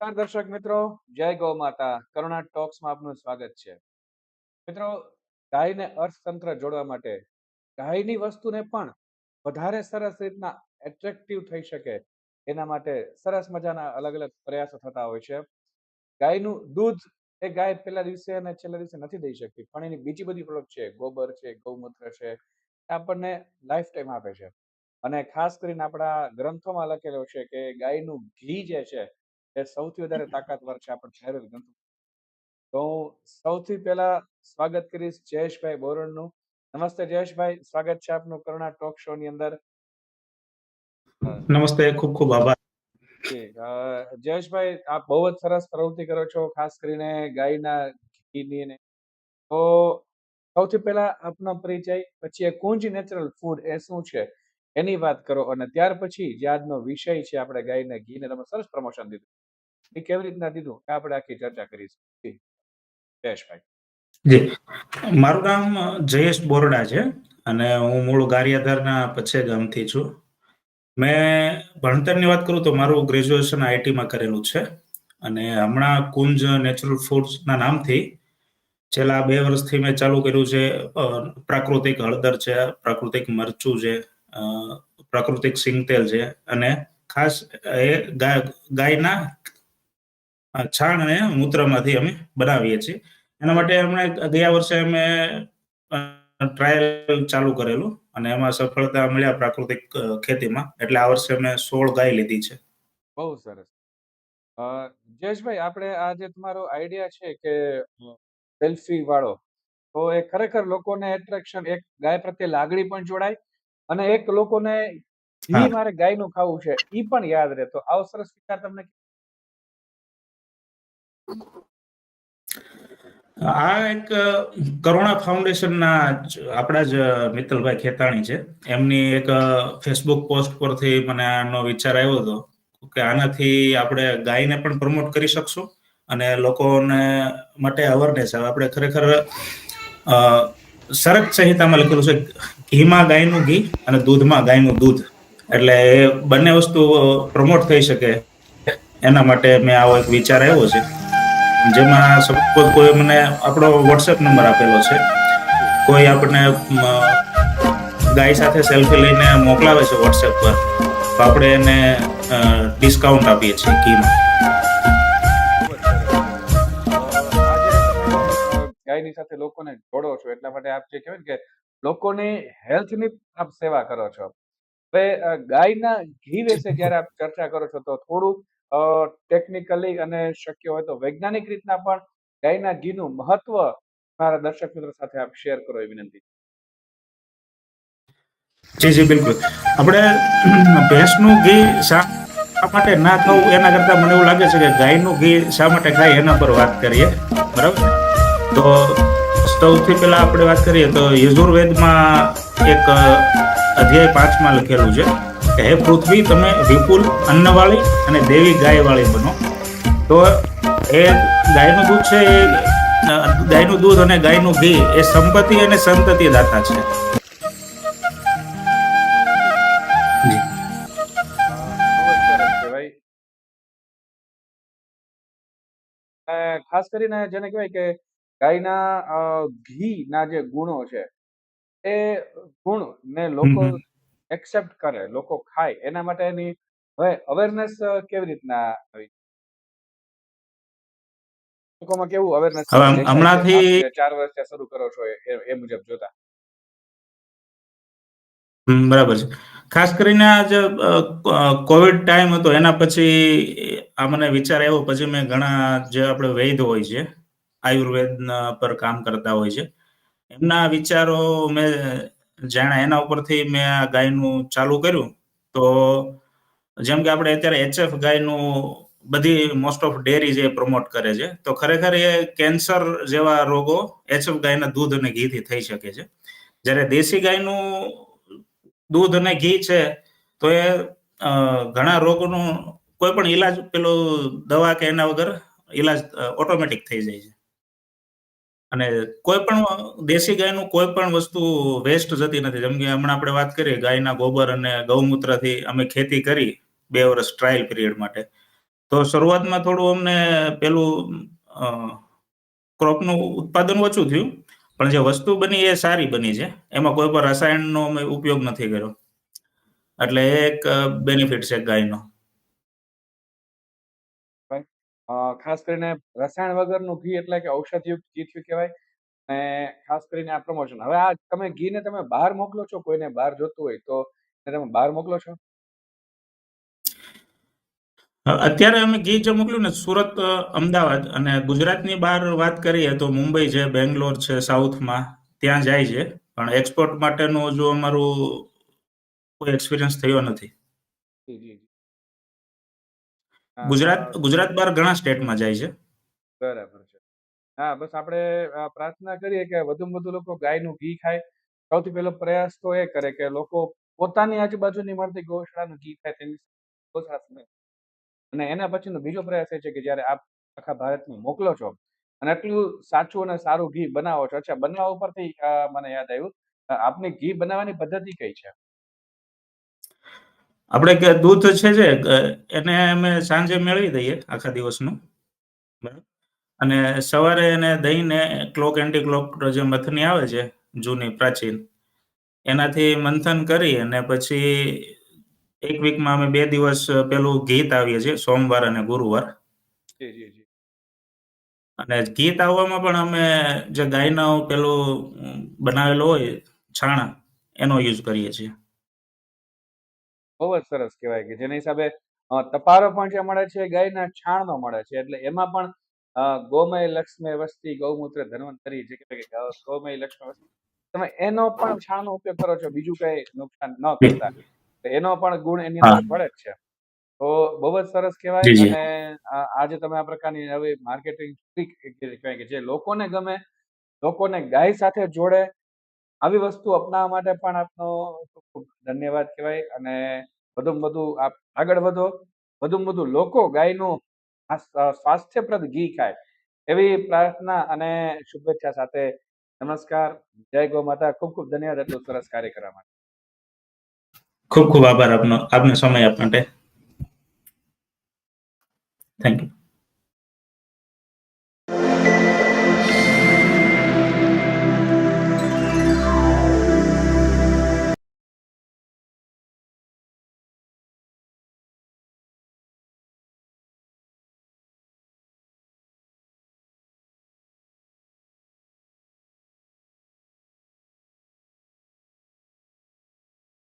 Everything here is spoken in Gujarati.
નમસ્કાર દર્શક મિત્રો. જય ગૌ માતા. કરુણા ટોક્સમાં આપનું સ્વાગત છે. મિત્રો, ગાયને અર્થતંત્ર જોડવા માટે ગાયની વસ્તુને પણ વધારે સરસ રીતના એટ્રેક્ટિવ થઈ શકે એના માટે સરસ મજાના અલગ અલગ પ્રયાસો થતા હોય છે. ગાયનું દૂધ એ ગાય પહેલા દિવસે અને છેલ્લા દિવસે નથી દઈ શકતી, પણ એની બીજી બધી પ્રોડક્ટ છે. ગોબર છે, ગૌમૂત્ર છે આપણને લાઈફ ટાઈમ આપે છે. અને ખાસ કરીને આપણા ગ્રંથોમાં લખેલો છે કે ગાયનું ઘી જે છે એ સૌથી વધારે તાકાતવર છે આપણા જાહેર ગ્રંથો તો હું સૌથી પહેલા સ્વાગત કરીશ જયેશભાઈ બોરણનું. નમસ્તે જયેશભાઈ સ્વાગત છે આપનું કરુણા ટોક શો ની અંદર. નમસ્તે ખૂબ ખૂબ આભાર. જયેશભાઈ આપ બહુ જ સરસ પ્રવૃત્તિ કરો છો ખાસ કરીને ગાયના ઘીની ને તો સૌથી પહેલા આપનો પરિચય પછી એ કુંજ નેચરલ ફૂડ એ શું છે એની વાત કરો અને ત્યાર પછી જે આજનો વિષય છે આપણે ગાયના ઘીને તમે સરસ પ્રમોશન દીધું. એ કેવી રીતના દીધું? આપણે આખી ચર્ચા કરીશું જી, મારું નામ જયેશ બોરડા છે અને હું મૂળ ગારિયાધારના પછે ગામથી છું. મેં ભણતરની વાત કરું તો મારું ગ્રેજ્યુએશન આઈટીમાં કરેલું છે અને હમણાં કુંજ નેચરલ ફૂડ્સના નામથી છેલ્લા બે વર્ષથી મેં ચાલુ કર્યું છે પ્રાકૃતિક હળદર છે પ્રાકૃતિક મરચું છે પ્રાકૃતિક સિંગતેલ છે અને ખાસ એ ગાય- ગાયના છાણ અને મૂત્રમાંથી અમે બનાવીએ છીએ. એના માટે અમે ગયા વર્ષે અમે ટ્રાયલ ચાલુ કરેલું અને એમાં સફળતા મળ્યા પ્રાકૃતિક ખેતીમાં. એટલે આ વર્ષે અમે સોળ ગાય લીધી છે. બહુ સરસ. અ, જયેશભાઈ આપણે આ જે તમારો આઈડિયા છે કે સેલ્ફી વાળો તો એ ખરેખર લોકોને એટ્રેક્શન એક ગાય પ્રત્યે લાગણી પણ જોડાય અને એક લોકોને ઘી મારે ગાયનું ખાવું છે ઈ પણ યાદ રહે. તો આવો સરસ વિચાર તમને આ એક કરુણા ફાઉન્ડેશનના આપણા જ મિત્તલભાઈ ખેતાણી છે. એમની એક ફેસબુક પોસ્ટ પરથી મને આનો વિચાર આવ્યો હતો કે આનાથી આપણે ગાયને પણ પ્રમોટ કરી શકશું અને લોકોને માટે અવેરનેસ આવે. આપણે ખરેખર સરક સંહિતામાં લખેલું છે, ઘીમાં ગાયનું ઘી અને દૂધમાં ગાયનું દૂધ. એટલે એ બંને વસ્તુ પ્રમોટ થઈ શકે. એના માટે મેં આવો એક વિચાર આવ્યો છે. જેમાં સપોઝ કોઈ મને આપણો વોટ્સએપ નંબર આપેલો છે કોઈ આપણને ગાય સાથે સેલ્ફી લઈને મોકલાવે છે વોટ્સએપ પર તો આપણે એને ડિસ્કાઉન્ટ આપીએ છીએ અ, ગાયની સાથે લોકોને જોડો છો એટલા માટે આપ જે કહેવાય કે લોકોની હેલ્થની આપ સેવા કરો છો. હવે ગાયના ઘી વિશે જ્યારે આપ ચર્ચા કરો છો તો થોડું ટેકનિકલી અને શક્ય હોય તો. વૈજ્ઞાનિક રીતના પણ ગાયના ઘીનું મહત્વ મારા દર્શક મિત્રો સાથે આપ શેર કરો એ વિનંતી. જી જી, બિલકુલ. આપણે ભેંસનું ઘી શા માટે ના ખાવું એના કરતા મને એવું લાગે છે કે ગાયનું ઘી શા માટે ખાય એના પર વાત કરીએ. બરાબર? તો સૌથી પહેલા આપણે વાત કરીએ તો યજુર્વેદમાં એક અધ્યાય પાંચમાં લખેલું છે. કે હે પૃથ્વી તમે વિપુલ અન્નવાળી અને દેવી ગાયવાળી બનો. તો એ ગાયનું દૂધ છે એ ગાયનું દૂધ અને ગાયનું ઘી એ સંપત્તિ અને સંતતિ દાતા છે. ખાસ કરીને જેને કહેવાય કે ગાયના ઘીના જે ગુણો છે એ ગુણ ને લોકો. એક્સેપ્ટ કરે લોકો ખાય. એના માટેની હવે અવેરનેસ કેવી રીતના આવી? લોકોમાં કેવું અવેરનેસ હમણાંથી ચાર વર્ષથી શરૂ કરો છો એ મુજબ જોતા. હમ, બરાબર છે. ખાસ કરીને આ જે કોવિડ ટાઈમ હતો એના પછી આ મને વિચાર આવ્યો પછી મેં ઘણા જે આપણે વૈદ હોય છે આયુર્વેદ પર કામ કરતા હોય છે એમના વિચારો મેં જાણ્યા એના ઉપરથી મેં આ ગાયનું ચાલુ કર્યું. તો જેમ કે આપણે અત્યારે એચએફ ગાયનું બધી મોસ્ટ ઓફ ડેરી જે પ્રમોટ કરે છે, તો ખરેખર એ કેન્સર જેવા રોગો એચએફ ગાયના દૂધ અને ઘીથી થઈ શકે છે. જ્યારે દેશી ગાયનું દૂધ અને ઘી છે, તો એ ઘણા રોગોનું કોઈ પણ ઈલાજ, પેલો દવા કે એના વગર ઈલાજ ઓટોમેટિક થઈ જાય છે. અને કોઈ પણ દેશી ગાયનું કોઈ પણ વસ્તુ વેસ્ટ જતી નથી. જેમ કે હમણાં આપણે વાત કરીએ ગાયના ગોબર અને ગૌમૂત્રથી અમે ખેતી કરી બે વર્ષ ટ્રાયલ પીરિયડ માટે. તો શરૂઆતમાં થોડું અમને પેલું ક્રોપનું ઉત્પાદન ઓછું થયું, પણ જે વસ્તુ બની એ સારી બની છે. એમાં કોઈ પણ રસાયણનો અમે ઉપયોગ નથી કર્યો. એટલે એક બેનિફિટ છે ગાયનો. ખાસ કરીને રસાયણ વગરનું ઘી એટલે કે ઔષધયુક્ત ઘી થયું કહેવાય. અને ખાસ કરીને આ પ્રમોશન હવે આ તમે ઘીને તમે બહાર મોકલો છો? કોઈને બહાર જોતું હોય તો તમે બહાર મોકલો છો? અત્યારે અમે ઘી જે મોકલ્યું ને સુરત અમદાવાદ અને ગુજરાતની બહાર વાત કરીએ તો મુંબઈ છે બેંગ્લોર છે સાઉથમાં ત્યાં જાય છે. પણ એક્સપોર્ટ માટેનું જો અમારું કોઈ એક્સપિરિયન્સ થયો નથી. જી જી. ગુજરાત ગુજરાત બહાર ઘણા સ્ટેટમાં જાય છે. બરાબર છે. હા બસ આપણે પ્રાર્થના કરીએ કે વધુમાં વધુ લોકો ગાયનું ઘી ખાય. સૌથી પહેલો પ્રયાસ તો એ કરે કે લોકો પોતાની આજુબાજુની મળતી ગૌશાળાનું ઘી ખાય તેની ગૌશાળા અને એના પછીનો બીજો પ્રયાસ એ છે કે જ્યારે આપ આખા ભારતમાં મોકલો છો અને આટલું સાચું અને સારું ઘી બનાવો છો. અચ્છા બનાવવા ઉપરથી મને યાદ આવ્યું. આપની ઘી બનાવવાની પદ્ધતિ કઈ છે? આપણે કે દૂધ છે જે એને અમે સાંજે મેળવી દઈએ આખા દિવસનું. અને સવારે એને દહીંને ક્લોક એન્ટી ક્લોક જે મથની આવે છે જૂની પ્રાચીન એનાથી મંથન કરી અને પછી એક વીકમાં અમે બે દિવસ પેલું ઘી તાવીએ છીએ સોમવાર અને ગુરુવાર. અને ઘી તાવવામાં પણ અમે જે ગાયનો પેલું બનાવેલો હોય છાણા એનો યુઝ કરીએ છીએ. બહુ જ સરસ કહેવાય કે જેના હિસાબે તપારો પણ જે મળે છે ગાયના છાણનો મળે છે. એટલે એમાં પણ ગોમય લક્ષ્મી વસ્તી ગૌમૂત્ર ધન્વંતરી જે કહેવાય કે ગૌમય લક્ષ્મી વસ્તી. તમે એનો પણ છાણનો ઉપયોગ કરો છો બીજું કઈ નુકસાન ન કરતા. એનો પણ ગુણ એની અંદર મળે જ છે. તો બહુ જ સરસ કહેવાય અને આજે તમે આ પ્રકારની હવે માર્કેટિંગ ટ્રીક કહેવાય કે જે લોકોને ગમે લોકોને ગાય સાથે જોડે આવી વસ્તુ અપનાવવા માટે પણ આપનો ખૂબ ખૂબ ધન્યવાદ કહેવાય અને વધુમાં વધુ આપ આગળ વધો. વધુમાં વધુ લોકો ગાયનું સ્વાસ્થ્યપ્રદ ઘી ખાય. એવી પ્રાર્થના અને શુભેચ્છા સાથે નમસ્કાર. જય ગૌ માતા. ખૂબ ખૂબ ધન્યવાદ. એટલું સરસ કાર્ય કરવા માટે ખૂબ ખૂબ આભાર આપનો આપનો સમય આપવા માટે. Thank you